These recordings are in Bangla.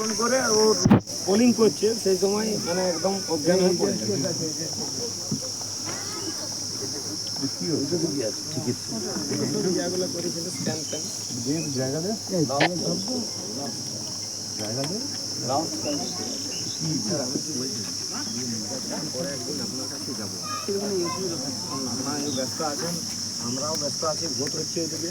ফোন করে ওর পোলিং করছে সেই সময় মানে একদম অজ্ঞান হয়ে পড়ে যায়। ইয়েগুলো করেছিল, স্ক্যান ট্যান। আপনারা ব্যস্ত আছেন আমরাও ব্যস্ত আছি ভোট হচ্ছে এদিকে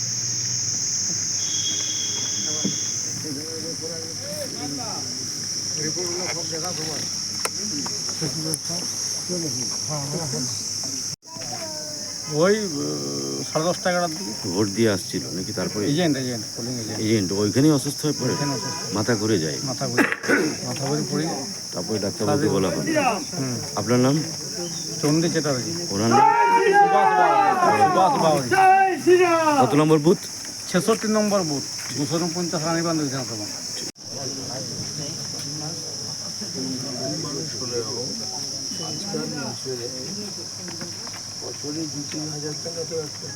ওই সাড়ে দশটা এগারোটার দিকে। ভোট দিয়ে আসছিল নাকি তারপরে? Agent agent polling agent. Agent ওইখানেই অসুস্থ হয়ে পড়ে? মাথা ঘুরে যায়? মাথা ঘুরে মাথা ঘুরে পড়ে। তারপরে ডাক্তারবাবুকে বলা হলো আপনার নাম? চন্ডী চ্যাটার্জি। ওনার নাম? সুভাষ বাউরি। সুভাষ বাউরি কত নম্বর বুথ? ছেষট্টি নম্বর বুথ দুশো উনপঞ্চাশ রানীবান্ধ বিধানসভা আজকাল মানুষের বছরে দু তিন হাজার টাকা তো একটা